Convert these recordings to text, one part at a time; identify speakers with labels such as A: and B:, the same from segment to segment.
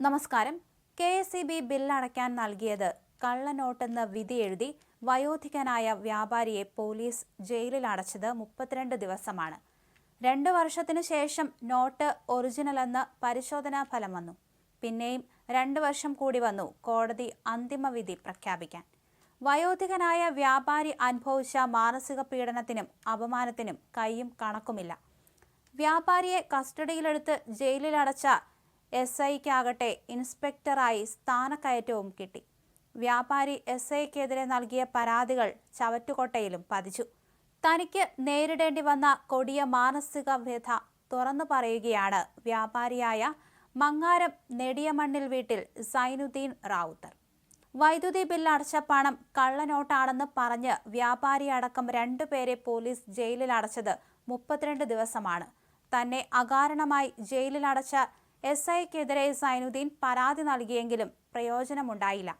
A: നമസ്കാരം. K S E B ബില്ലടയ്ക്കാൻ നൽകിയത് കള്ളനോട്ടെന്ന് വിധി എഴുതി വയോധികനായ വ്യാപാരിയെ പോലീസ് ജയിലിൽ അടച്ചത് മുപ്പത്തിരണ്ട് ദിവസമാണ്. രണ്ട് വർഷത്തിനു ശേഷം നോട്ട് ഒറിജിനലെന്ന് പരിശോധനാ ഫലം വന്നു. പിന്നെയും രണ്ട് വർഷം കൂടി വന്നു കോടതി അന്തിമ വിധി പ്രഖ്യാപിക്കാൻ. വയോധികനായ വ്യാപാരി അനുഭവിച്ച മാനസിക പീഡനത്തിനും അപമാനത്തിനും കൈയും കണക്കുമില്ല. വ്യാപാരിയെ കസ്റ്റഡിയിലെടുത്ത് ജയിലിലടച്ച എസ് ഐക്കാകട്ടെ ഇൻസ്പെക്ടറായി സ്ഥാനക്കയറ്റവും കിട്ടി. വ്യാപാരി എസ് ഐക്കെതിരെ നൽകിയ പരാതികൾ ചവറ്റുകൊട്ടയിലും പതിച്ചു. തനിക്ക് നേരിടേണ്ടി വന്ന കൊടിയ മാനസിക വ്യഥ തുറന്നു പറയുകയാണ് വ്യാപാരിയായ മങ്ങാരം നെടിയമണ്ണിൽ വീട്ടിൽ സൈനുദ്ദീൻ റാവുത്തർ. വൈദ്യുതി ബില്ല് അടച്ച പണം കള്ളനോട്ടാണെന്ന് പറഞ്ഞ് വ്യാപാരി അടക്കം രണ്ടുപേരെ പോലീസ് ജയിലിൽ അടച്ചത് മുപ്പത്തിരണ്ട് ദിവസമാണ്. തന്നെ അകാരണമായി ജയിലിൽ അടച്ച എസ് ഐക്കെതിരെ സൈനുദ്ദീൻ പരാതി നൽകിയെങ്കിലും പ്രയോജനമുണ്ടായില്ല.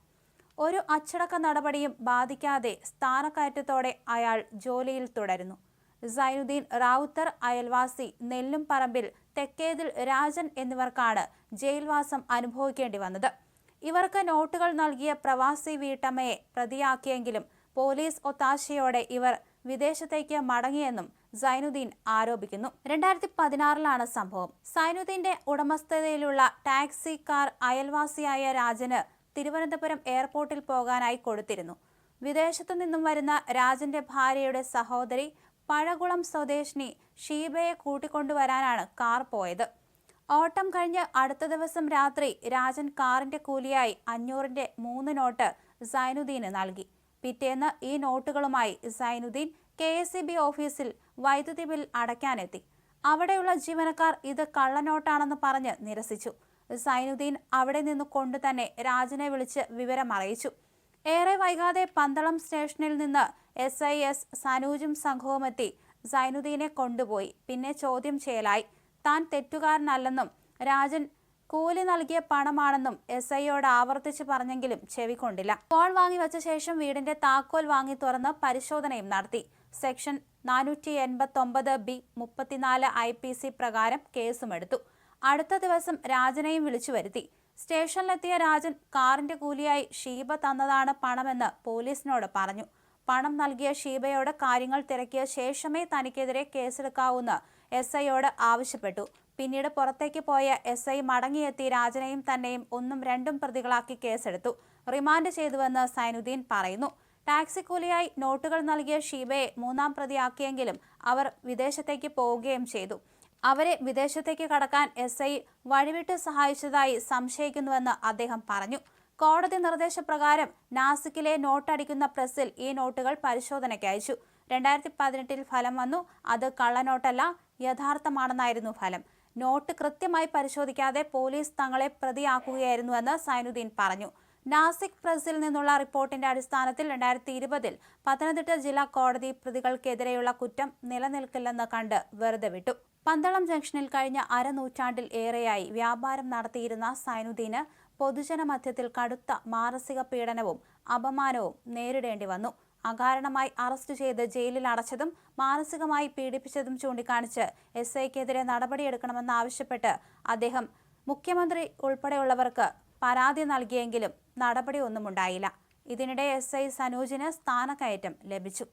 A: ഒരു അച്ചടക്ക നടപടിയും ബാധിക്കാതെ സ്ഥാനക്കയറ്റത്തോടെ അയാൾ ജോലിയിൽ തുടരുന്നു. സൈനുദ്ദീൻ റാവുത്തർ അയൽവാസി നെല്ലും പറമ്പിൽ തെക്കേതിൽ രാജൻ എന്നിവർക്കാണ് ജയിൽവാസം അനുഭവിക്കേണ്ടി വന്നത്. ഇവർക്ക് നോട്ടുകൾ നൽകിയ പ്രവാസി വീട്ടമ്മയെ പ്രതിയാക്കിയെങ്കിലും പോലീസ് ഒത്താശയോടെ ഇവർ വിദേശത്തേക്ക് മടങ്ങിയെന്നും സൈനുദ്ദീൻ ആരോപിക്കുന്നു. രണ്ടായിരത്തി പതിനാറിലാണ് സംഭവം. സൈനുദ്ദീന്റെ ഉടമസ്ഥതയിലുള്ള ടാക്സി കാർ അയൽവാസിയായ രാജന് തിരുവനന്തപുരം എയർപോർട്ടിൽ പോകാനായി കൊടുത്തിരുന്നു. വിദേശത്തു നിന്നും വരുന്ന രാജന്റെ ഭാര്യയുടെ സഹോദരി പഴകുളം സ്വദേശിനി ഷീബയെ കൂട്ടിക്കൊണ്ടുവരാനാണ് കാർ പോയത്. ഓട്ടം കഴിഞ്ഞ് അടുത്ത ദിവസം രാത്രി രാജൻ കാറിന്റെ കൂലിയായി അഞ്ഞൂറിന്റെ മൂന്ന് നോട്ട് സൈനുദ്ദീന് നൽകി. പിറ്റേന്ന് ഈ നോട്ടുകളുമായി സൈനുദ്ദീൻ കെ എസ് ബി ഓഫീസിൽ വൈദ്യുതി ബിൽ അടയ്ക്കാനെത്തി. അവിടെയുള്ള ജീവനക്കാർ ഇത് കള്ളനോട്ടാണെന്ന് പറഞ്ഞ് നിരസിച്ചു. സൈനുദ്ദീൻ അവിടെ നിന്ന് കൊണ്ടു തന്നെ രാജനെ വിളിച്ച് വിവരം അറിയിച്ചു. ഏറെ വൈകാതെ പന്തളം സ്റ്റേഷനിൽ നിന്ന് എസ് ഐ എസ് സനൂജും സംഘവുമെത്തി സൈനുദ്ദീനെ കൊണ്ടുപോയി. പിന്നെ ചോദ്യം ചെയ്യലായി. താൻ തെറ്റുകാരനല്ലെന്നും രാജൻ കൂലി നൽകിയ പണമാണെന്നും എസ് ഐയോട് ആവർത്തിച്ച് പറഞ്ഞെങ്കിലും ചെവിക്കൊണ്ടില്ല ഫോൺ വാങ്ങി വെച്ച ശേഷം വീടിന്റെ താക്കോൽ വാങ്ങി തുറന്ന് പരിശോധനയും നടത്തി. സെക്ഷൻ നാനൂറ്റി എൺപത്തൊമ്പത് ബി മുപ്പത്തിനാല് ഐ പി സി പ്രകാരം കേസുമെടുത്തു അടുത്ത ദിവസം രാജനെയും വിളിച്ചു വരുത്തി. സ്റ്റേഷനിലെത്തിയ രാജൻ കാറിന്റെ കൂലിയായി ഷീബ തന്നതാണ് പണമെന്ന് പോലീസിനോട് പറഞ്ഞു. പണം നൽകിയ ഷീബയോട് കാര്യങ്ങൾ തിരക്കിയ ശേഷമേ തനിക്കെതിരെ കേസെടുക്കാവൂന്ന് എസ് ഐയോട് ആവശ്യപ്പെട്ടു. പിന്നീട് പുറത്തേക്ക് പോയ എസ് ഐ മടങ്ങിയെത്തി രാജനെയും തന്നെയും ഒന്നും രണ്ടും പ്രതികളാക്കി കേസെടുത്തു. റിമാൻഡ് ചെയ്തുവെന്ന് സൈനുദ്ദീൻ പറയുന്നു. ടാക്സി കൂലിയായി നോട്ടുകൾ നൽകിയ ഷീബയെ മൂന്നാം പ്രതിയാക്കിയെങ്കിലും അവർ വിദേശത്തേക്ക് പോവുകയും ചെയ്തു. അവരെ വിദേശത്തേക്ക് കടക്കാൻ എസ് ഐ വഴിവിട്ട് സഹായിച്ചതായി സംശയിക്കുന്നുവെന്ന് അദ്ദേഹം പറഞ്ഞു. കോടതി നിർദ്ദേശപ്രകാരം നാസിക്കിലെ നോട്ടടിക്കുന്ന പ്രസിൽ ഈ നോട്ടുകൾ പരിശോധനയ്ക്ക് അയച്ചു. രണ്ടായിരത്തി പതിനെട്ടിൽ ഫലം വന്നു. അത് കള്ളനോട്ടല്ല യഥാർത്ഥമാണെന്നായിരുന്നു ഫലം. നോട്ട് കൃത്യമായി പരിശോധിക്കാതെ പോലീസ് തങ്ങളെ പ്രതിയാക്കുകയായിരുന്നുവെന്ന് സൈനുദ്ദീൻ പറഞ്ഞു. നാസിക് പ്രസിൽ നിന്നുള്ള റിപ്പോർട്ടിന്റെ അടിസ്ഥാനത്തിൽ രണ്ടായിരത്തി ഇരുപതിൽ പത്തനംതിട്ട ജില്ലാ കോടതി പ്രതികൾക്കെതിരെയുള്ള കുറ്റം നിലനിൽക്കില്ലെന്ന് കണ്ട് വെറുതെ വിട്ടു. പന്തളം ജംഗ്ഷനിൽ കഴിഞ്ഞ അരനൂറ്റാണ്ടിൽ ഏറെയായി വ്യാപാരം നടത്തിയിരുന്ന സൈനുദ്ദീന് പൊതുജനമധ്യത്തിൽ കടുത്ത മാനസിക പീഡനവും അപമാനവും നേരിടേണ്ടി വന്നു. അകാരണമായി അറസ്റ്റ് ചെയ്ത് ജയിലിൽ അടച്ചതും മാനസികമായി പീഡിപ്പിച്ചതും ചൂണ്ടിക്കാണിച്ച് എസ് ഐക്കെതിരെ നടപടിയെടുക്കണമെന്നാവശ്യപ്പെട്ട് അദ്ദേഹം മുഖ്യമന്ത്രി ഉൾപ്പെടെയുള്ളവർക്ക് പരാതി നൽകിയെങ്കിലും നടപടിയൊന്നുമുണ്ടായില്ല ഇതിനിടെ എസ് ഐ സനൂജിന് സ്ഥാനക്കയറ്റം ലഭിച്ചു.